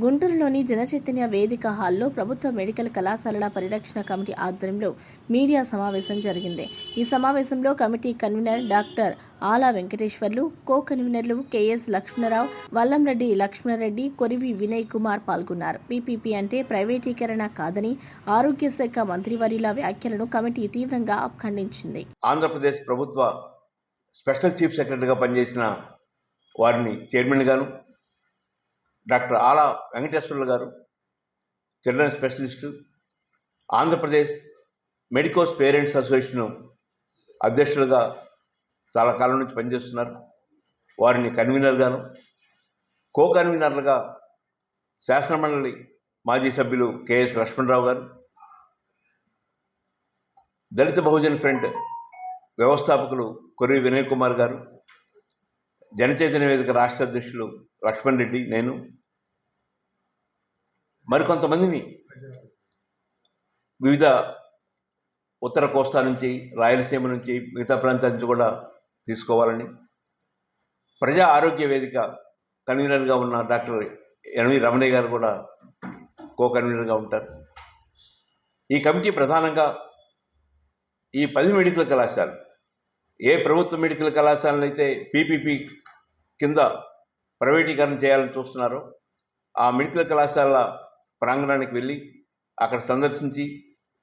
గుంటూరులోని జనచైతన్య వేదిక హాల్లో ప్రభుత్వ మెడికల్ కళాశాలల పరిరక్షణ కమిటీ ఆధ్వర్యంలో మీడియా సమావేశం జరిగింది. ఈ సమావేశంలో committee convener doctor Ala Venkateswarlu కో కన్వీనర్లు కెఎస్ లక్ష్మణరావు వల్లంరెడ్డి లక్ష్మణరెడ్డి కొరివి వినయ్ కుమార్ పాల్గొన్నారు. పీపీపీ అంటే ప్రైవేటీకరణ కాదని ఆరోగ్య శాఖ మంత్రివర్యుల వ్యాఖ్యలను కమిటీ తీవ్రంగా ఖండించింది. ఆంధ్రప్రదేశ్ ప్రభుత్వ స్పెషల్ చీఫ్ సెక్రటరీగా పనిచేసిన వారిని చైర్మన్ గాను doctor Ala Venkateswarlu garu children specialist Andhra Pradesh medicos parents association అధ్యక్షులుగా చాలా కాలం నుంచి పనిచేస్తున్నారు. వారిని కన్వీనర్గాను కో కన్వీనర్లుగా శాసనమండలి మాజీ సభ్యులు కెఎస్ లక్ష్మణరావు గారు దళిత బహుజన్ ఫ్రంట్ వ్యవస్థాపకులు కొర్రి వినయ్ కుమార్ గారు జనచైతన్య వేదిక రాష్ట్ర అధ్యక్షులు లక్ష్మణ్ రెడ్డి నేను. మరికొంతమందిని వివిధ ఉత్తర కోస్తా నుంచి రాయలసీమ నుంచి మిగతా ప్రాంతాల నుంచి కూడా తీసుకోవాలని. ప్రజా ఆరోగ్య వేదిక కన్వీనర్గా ఉన్న డాక్టర్ ఎన్వి రమణయ్య గారు కూడా కో కన్వీనర్గా ఉంటారు. ఈ కమిటీ ప్రధానంగా ఈ పది మెడికల్ కళాశాలలు. ఏ ప్రభుత్వ మెడికల్ కళాశాలను అయితే పీపీపీ కింద ప్రైవేటీకరణ చేయాలని చూస్తున్నారో. ఆ మెడికల్ కళాశాల ప్రాంగణానికి వెళ్ళి అక్కడ సందర్శించి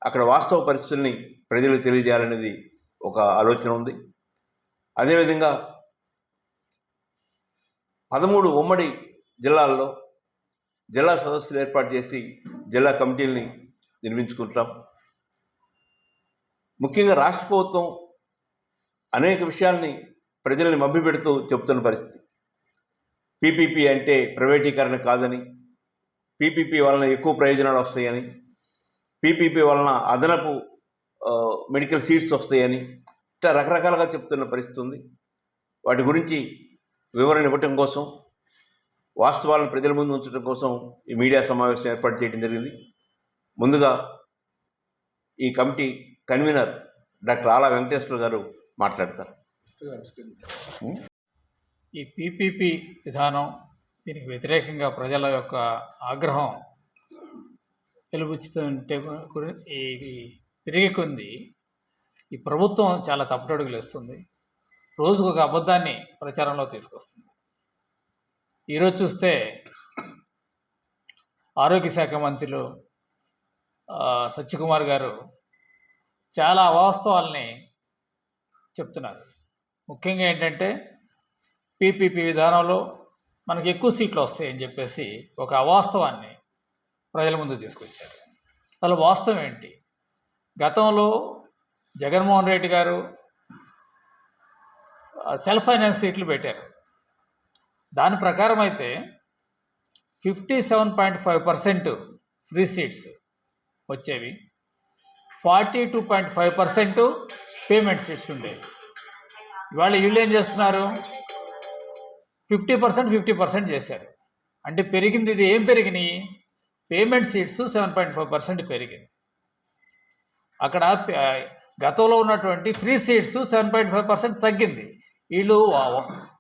అక్కడ వాస్తవ పరిస్థితుల్ని ప్రజలకు తెలియజేయాలనేది ఒక ఆలోచన ఉంది. అదేవిధంగా పదమూడు ఉమ్మడి జిల్లాల్లో జిల్లా సదస్సులు ఏర్పాటు చేసి జిల్లా కమిటీల్ని నిర్మించుకుంటాం ముఖ్యంగా రాష్ట్ర ప్రభుత్వం అనేక విషయాల్ని ప్రజల్ని మభ్యపెడుతూ చెప్తున్న పరిస్థితి. పీపీపీ అంటే ప్రైవేటీకరణ కాదని పీపీపీ వలన ఎక్కువ ప్రయోజనాలు వస్తాయని పీపీపీ వలన అదనపు మెడికల్ సీట్స్ వస్తాయని ఇట్లా రకరకాలుగా చెప్తున్న పరిస్థితి ఉంది. వాటి గురించి వివరణ ఇవ్వటం కోసం వాస్తవాలను ప్రజల ముందు ఉంచడం కోసం ఈ మీడియా సమావేశం ఏర్పాటు చేయడం జరిగింది. ముందుగా ఈ కమిటీ కన్వీనర్ డాక్టర్ ఆలా వెంకటేశ్వర గారు మాట్లాడతారు. ఈ పీపీపీ విధానం దీనికి వ్యతిరేకంగా ప్రజల యొక్క ఆగ్రహం వెలుబుచ్చుతుంటే గు- ఈ ఈ కొంది ఈ ప్రభుత్వం చాలా తప్పుటడుగులు వేస్తుంది. రోజుకు ఒక అబద్ధాన్ని ప్రచారంలో తీసుకొస్తుంది. ఈరోజు చూస్తే ఆరోగ్య శాఖ మంత్రులు సత్యకుమార్ గారు చాలా అవాస్తవాల్ని చెప్తున్నారు. ముఖ్యంగా ఏంటంటే పీపీపీ విధానంలో మనకి ఎక్కువ సీట్లు వస్తాయని చెప్పేసి ఒక అవాస్తవాన్ని ప్రజల ముందు తీసుకొచ్చారు. అసలు వాస్తవం ఏంటి? గతంలో జగన్మోహన్ రెడ్డి గారు సెల్ఫ్ ఫైనాన్స్ సీట్లు పెట్టారు. దాని ప్రకారం అయితే fifty seven point five percent free seats వచ్చేవి. Forty two point five percent payment seats ఉండేవి. ఇవాళ వీళ్ళు ఏం చేస్తున్నారు? ఫిఫ్టీ పర్సెంట్ ఫిఫ్టీ పర్సెంట్ చేశారు. అంటే పెరిగింది ఇది ఏం పెరిగినాయి? Payment seats seven point five percent పెరిగింది. అక్కడ గతంలో ఉన్నటువంటి free seats seven point five percent తగ్గింది. వీళ్ళు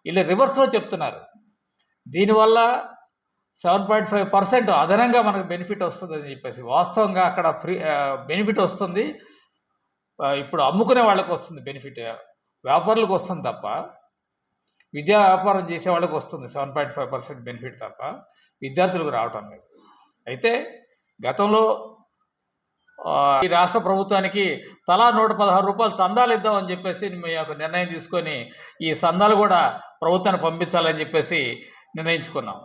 వీళ్ళు రివర్స్లో చెప్తున్నారు. దీనివల్ల సెవెన్ పాయింట్ ఫైవ్ పర్సెంట్ అదనంగా మనకు బెనిఫిట్ వస్తుంది అని చెప్పేసి వాస్తవంగా అక్కడ ఫ్రీ బెనిఫిట్ వస్తుంది. ఇప్పుడు అమ్ముకునే వాళ్ళకి వస్తుంది బెనిఫిట్ వ్యాపారులకు వస్తుంది తప్ప విద్యా వ్యాపారం చేసే వాళ్ళకి వస్తుంది. Seven point five percent benefit తప్ప విద్యార్థులకు రావటం లేదు. అయితే గతంలో ఈ రాష్ట్ర ప్రభుత్వానికి తలా నూట పదహారు రూపాయలు సందాలు ఇద్దామని చెప్పేసి మేము యొక్క నిర్ణయం తీసుకొని ఈ సందాలు కూడా ప్రభుత్వానికి పంపించాలని చెప్పేసి నిర్ణయించుకున్నాం.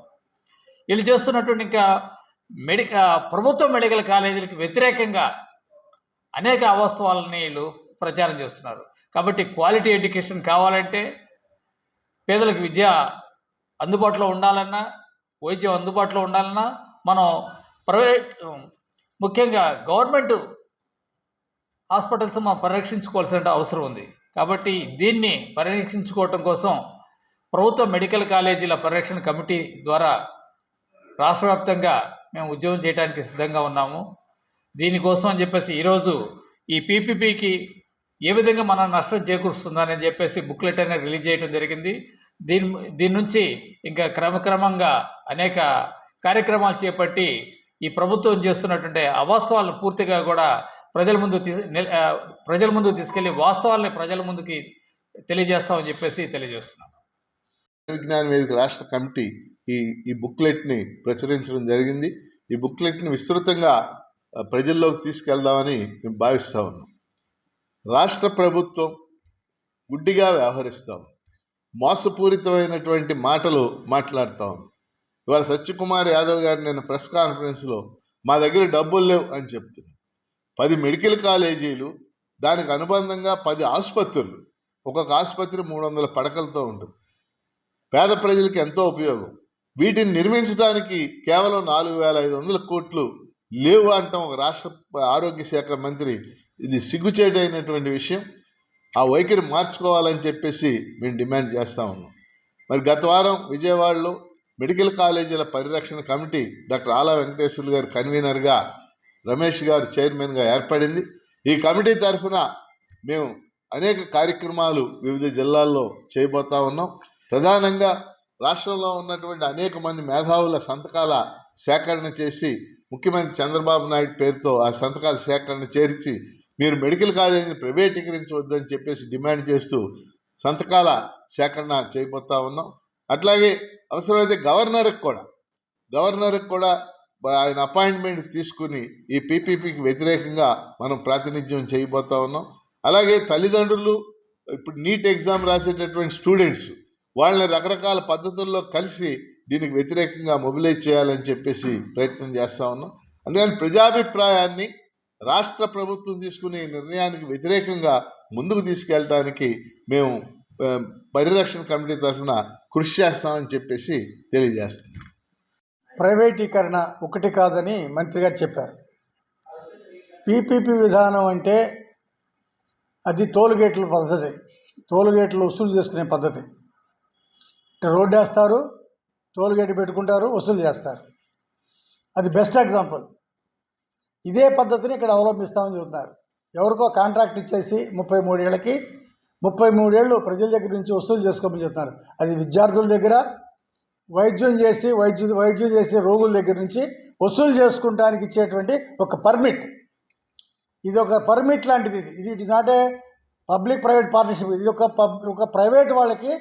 వీళ్ళు చేస్తున్నటువంటి ఇంకా మెడిక ప్రభుత్వ మెడికల్ కాలేజీలకు వ్యతిరేకంగా అనేక అవాస్తవాలని వీళ్ళు ప్రచారం చేస్తున్నారు. కాబట్టి క్వాలిటీ ఎడ్యుకేషన్ కావాలంటే పేదలకు విద్య అందుబాటులో ఉండాలన్నా వైద్యం అందుబాటులో ఉండాలన్నా మనం ప్రైవేట్ ముఖ్యంగా గవర్నమెంట్ హాస్పిటల్స్ మనం పరిరక్షించుకోవాల్సిన అవసరం ఉంది. కాబట్టి దీన్ని పరిరక్షించుకోవటం కోసం ప్రభుత్వ మెడికల్ కాలేజీల పరిరక్షణ కమిటీ ద్వారా రాష్ట్ర వ్యాప్తంగా మేము ఉద్యోగం చేయడానికి సిద్ధంగా ఉన్నాము. దీనికోసం అని చెప్పేసి ఈరోజు ఈ పీపీపీకి ఏ విధంగా మన నష్టం చేకూరుస్తుందని చెప్పేసి బుక్లెట్ అనేది రిలీజ్ చేయడం జరిగింది. దీని దీని నుంచి ఇంకా క్రమక్రమంగా అనేక కార్యక్రమాలు చేపట్టి ఈ ప్రభుత్వం చేస్తున్నటువంటి అవాస్తవాలను పూర్తిగా కూడా ప్రజల ముందు తీసు ప్రజల ముందు తీసుకెళ్ళి వాస్తవాల్ని ప్రజల ముందుకి తెలియజేస్తామని చెప్పేసి తెలియజేస్తున్నాం. విజ్ఞాన వేదిక రాష్ట్ర కమిటీ ఈ ఈ బుక్లెట్ని ప్రచురించడం జరిగింది. ఈ బుక్లెట్ని విస్తృతంగా ప్రజల్లోకి తీసుకెళ్దామని మేము భావిస్తా ఉన్నాం. రాష్ట్ర ప్రభుత్వం గుడ్డిగా వ్యవహరిస్తాం మోసపూరితమైనటువంటి మాటలు మాట్లాడతాం ఇవాళ సత్యకుమార్ యాదవ్ గారు నేను ప్రెస్ కాన్ఫరెన్స్లో మా దగ్గర డబ్బులు లేవు అని చెప్తున్నారు. పది మెడికల్ కాలేజీలు దానికి అనుబంధంగా పది ఆసుపత్రులు ఒక్కొక్క ఆసుపత్రి మూడు వందల పడకలతో ఉంటుంది. పేద ప్రజలకు ఎంతో ఉపయోగం. వీటిని నిర్మించడానికి కేవలం నాలుగు వేల ఐదు వందల కోట్లు లేవు అంటాం ఒక రాష్ట్ర ఆరోగ్య శాఖ మంత్రి. ఇది సిగ్గుచేటైనటువంటి విషయం. ఆ వైఖరి మార్చుకోవాలని చెప్పేసి మేము డిమాండ్ చేస్తా ఉన్నాం. మరి గత వారం విజయవాడలో మెడికల్ కాలేజీల పరిరక్షణ కమిటీ డాక్టర్ ఆలా వెంకటేశ్వర్లు గారు కన్వీనర్గా రమేష్ గారు చైర్మన్గా ఏర్పడింది. ఈ కమిటీ తరఫున మేము అనేక కార్యక్రమాలు వివిధ జిల్లాల్లో చేయబోతా ఉన్నాం. ప్రధానంగా రాష్ట్రంలో ఉన్నటువంటి అనేక మంది మేధావుల సంతకాల సేకరణ చేసి ముఖ్యమంత్రి చంద్రబాబు నాయుడు పేరుతో ఆ సంతకాల సేకరణ చేర్చి మీరు మెడికల్ కాలేజీని ప్రైవేటీకరించవద్దని చెప్పేసి డిమాండ్ చేస్తూ సంతకాల సేకరణ చేయబోతా ఉన్నాం. అట్లాగే అవసరమైతే గవర్నర్కి కూడా గవర్నర్కి కూడా ఆయన అపాయింట్మెంట్ తీసుకుని ఈ పీపీపీకి వ్యతిరేకంగా మనం ప్రాతినిధ్యం చేయబోతా ఉన్నాం. అలాగే తల్లిదండ్రులు ఇప్పుడు నీట్ ఎగ్జామ్ రాసేటటువంటి స్టూడెంట్స్ వాళ్ళని రకరకాల పద్ధతుల్లో కలిసి దీనికి వ్యతిరేకంగా మొబిలైజ్ చేయాలని చెప్పేసి ప్రయత్నం చేస్తూ ఉన్నాం. అందుకని ప్రజాభిప్రాయాన్ని రాష్ట్ర ప్రభుత్వం తీసుకునే నిర్ణయానికి వ్యతిరేకంగా ముందుకు తీసుకెళ్ళడానికి మేము పరిరక్షణ కమిటీ తరఫున కృషి చేస్తామని చెప్పేసి తెలియజేస్తున్నాం. ప్రైవేటీకరణ ఒకటి కాదని మంత్రి గారు చెప్పారు. పీపీపీ విధానం అంటే అది టోల్గేట్ల పద్ధతి. టోల్గేట్లు వసూలు చేసుకునే పద్ధతి. రోడ్డు వేస్తారు టోల్గేట్ పెట్టుకుంటారు వసూలు చేస్తారు. అది బెస్ట్ ఎగ్జాంపుల్. ఇదే పద్ధతిని ఇక్కడ అవలంబిస్తామని చెబుతున్నారు. ఎవరికో కాంట్రాక్ట్ ఇచ్చేసి ముప్పై మూడేళ్ళకి ముప్పై మూడేళ్ళు ప్రజల దగ్గర నుంచి వసూలు చేసుకోమని చెప్తున్నారు అది విద్యార్థుల దగ్గర వైద్యం చేసి వైద్యు వైద్యం చేసే రోగుల దగ్గర నుంచి వసూలు చేసుకుంటానికి ఇచ్చేటువంటి ఒక పర్మిట్. ఇది ఒక పర్మిట్ లాంటిది ఇది. ఇది it is not a public private partnership ఇది ఒక పబ్ ఒక ప్రైవేట్ వాళ్ళకి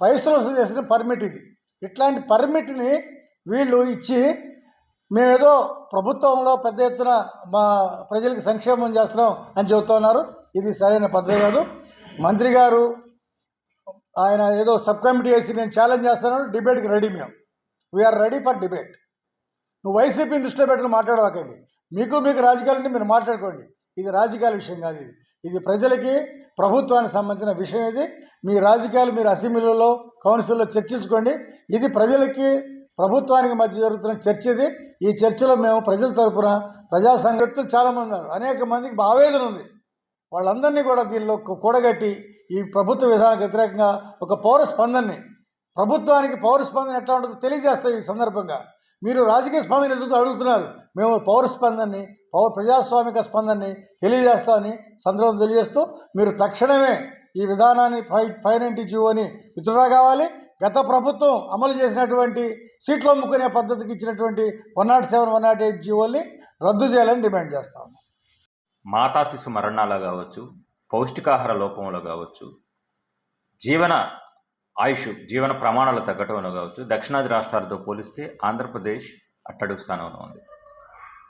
పైసలు వసూలు చేసిన పర్మిట్ ఇది. ఇట్లాంటి పర్మిట్ని వీళ్ళు ఇచ్చి మేమేదో ప్రభుత్వంలో పెద్ద ఎత్తున మా ప్రజలకు సంక్షేమం చేస్తున్నాం అని చెబుతున్నారు ఇది సరైన పద్ధతి కాదు. మంత్రి గారు ఆయన ఏదో సబ్ కమిటీ వేసి నేను ఛాలెంజ్ చేస్తున్నాను డిబేట్కి రెడీ మేము. We are ready for debate నువ్వు వైసీపీని దృష్టిలో పెట్టుకుని మాట్లాడవాకండి. మీకు మీకు రాజకీయాలు ఉంటే మీరు మాట్లాడుకోండి. ఇది రాజకీయాల విషయం కాదు ఇది. ఇది ప్రజలకి ప్రభుత్వానికి సంబంధించిన విషయం ఇది. మీ రాజకీయాలు మీరు అసెంబ్లీలో కౌన్సిల్లో చర్చించుకోండి. ఇది ప్రజలకి ప్రభుత్వానికి మధ్య జరుగుతున్న చర్చ ఇది. ఈ చర్చలో మేము ప్రజల తరపున ప్రజా సంఘ చాలామంది ఉన్నారు. అనేక మందికి ఆవేదన ఉంది. వాళ్ళందరినీ కూడా దీనిలో కూడగట్టి ఈ ప్రభుత్వ విధానానికి వ్యతిరేకంగా ఒక పౌర స్పందనని ప్రభుత్వానికి పౌర స్పందన ఎట్లా ఉంటుందో తెలియజేస్తాయి ఈ సందర్భంగా. మీరు రాజకీయ స్పందన ఎందుకు అడుగుతున్నారు? మేము పౌర స్పందనని పౌర ప్రజాస్వామిక స్పందనని తెలియజేస్తామని సందర్భం తెలియజేస్తూ మీరు తక్షణమే ఈ విధానాన్ని ఫైవ్ ఫైవ్ నైంటీ జీవోని విత్డ్రా కావాలి. గత ప్రభుత్వం అమలు చేసినటువంటి సీట్లు అమ్ముకునే పద్ధతికి ఇచ్చినటువంటి one nought seven one nought eight జీవోల్ని రద్దు చేయాలని డిమాండ్ చేస్తాము మాతా శిశు మరణాలు కావచ్చు పౌష్టికాహార లోపంలో కావచ్చు జీవన ఆయుష్ జీవన ప్రమాణాలు తగ్గటంలో కావచ్చు దక్షిణాది రాష్ట్రాలతో పోలిస్తే ఆంధ్రప్రదేశ్ అట్టడుగు స్థానంలో ఉంది.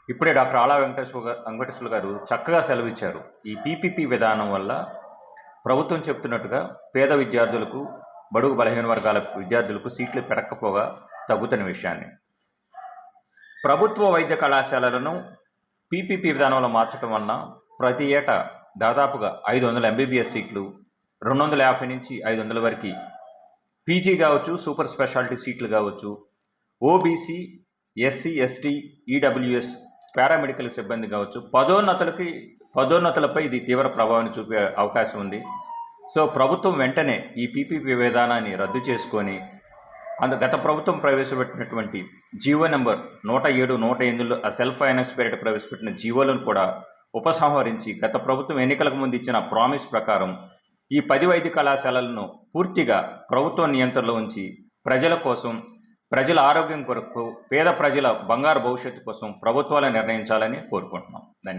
ఇప్పుడే డాక్టర్ ఆలా వెంకటేశ్వర గారు వెంకటేశ్వర గారు చక్కగా సెలవిచ్చారు. ఈ పీపీపీ విధానం వల్ల ప్రభుత్వం చెప్తున్నట్టుగా పేద విద్యార్థులకు బడుగు బలహీన వర్గాల విద్యార్థులకు సీట్లు పెరక్కపోగా తగ్గుతున్న విషయాన్ని. ప్రభుత్వ వైద్య కళాశాలలను పీపీపీ విధానంలో మార్చడం వలన ప్రతి ఏటా దాదాపుగా ఐదు వందల ఎంబీబీఎస్ సీట్లు రెండు వందల యాభై నుంచి ఐదు వందల వరకు పీజీ కావచ్చు సూపర్ స్పెషాలిటీ సీట్లు కావచ్చు OBC SC ST EWS paramedical సిబ్బంది కావచ్చు. పదోన్నతులకి పదోన్నతులపై ఇది తీవ్ర ప్రభావాన్ని చూపే అవకాశం ఉంది. సో ప్రభుత్వం వెంటనే ఈ పీపీపీ విధానాన్ని రద్దు చేసుకొని అందు గత ప్రభుత్వం ప్రవేశపెట్టినటువంటి జీవో నెంబర్ నూట ఏడు నూట ఎనిమిదిలో ఆ సెల్ఫ్ ఫైనాన్స్ పేరిట ప్రవేశపెట్టిన జీవోలను కూడా ఉపసంహరించి గత ప్రభుత్వం ఎన్నికలకు ముందు ఇచ్చిన ప్రామిస్ ప్రకారం ఈ పది వైద్య కళాశాలలను పూర్తిగా ప్రభుత్వ నియంత్రణలో ఉంచి ప్రజల కోసం ప్రజల ఆరోగ్యం కొరకు పేద ప్రజల బంగారు భవిష్యత్తు కోసం ప్రభుత్వాలు నిర్ణయించాలని కోరుకుంటున్నాం. ధన్యవాదాలు.